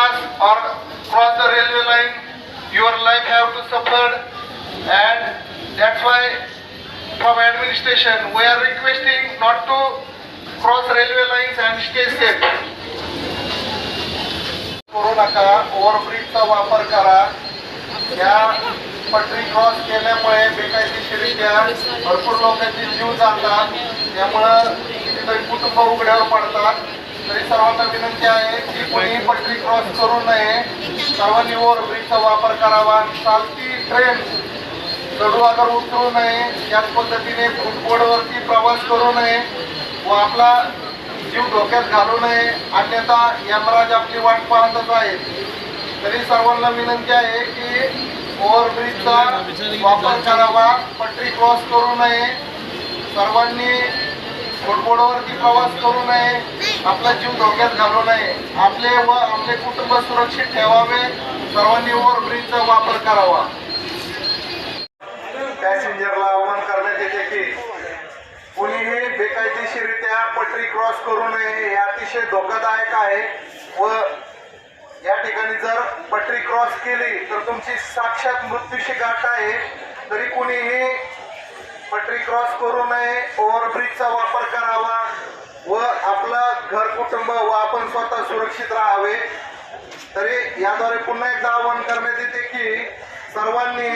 truck or cross the railway line, your life have to suffer. And that's why from administration, we are requesting not to cross railway lines and stay safe. करू नका ओव्हरब्रिजचा वापर करा या पटरी cross केल्यामुळे बेकायदेशीरित्या भरपूर लोकांचे जीव जातात त्यामुळं कुटुंब उघड्यावर पडतात तरी सर्वांना विनंती आहे की कोणी पटरी क्रॉस करू नये. सर्वांनी ओव्हरब्रिजचा वापर करावा. चालती ट्रेन चढू अगर उतरू नये. याच पद्धतीने फुटबोर्डवरती प्रवास करू नये व आपला जीव धोक्यात घालू नये. अन्यथा यमराज आपली वाट पाहतच आहे तरी सर्वांना विनंती आहे की ओव्हरब्रिजचा वापर करावा. पटरी क्रॉस करू नये. सर्वांनी फुटबोर्डवरती प्रवास करू नये. आपला जीव धोक्यात घालू नये. आपले व आपले कुटुंब सुरक्षित ठेवावे. सर्वांनी ओव्हरब्रिजचा वापर करावा. पॅसेंजरला आवाहन करण्यात येते की कुणीही बेकायदेशीरित्या पटरी क्रॉस करू नये. हे अतिशय धोकादायक आहे व या ठिकाणी जर पटरी क्रॉस केली तर तुमची साक्षात मृत्यूची गाठ आहे. तरी कुणीही क्रॉस करू नये. ओव्हरब्रिजचा वापर करावा. व आपलं घर कुटुंब व आपण स्वतः सुरक्षित राहावे. तरी याद्वारे पुन्हा एकदा आवाहन करण्यात येते की सर्वांनी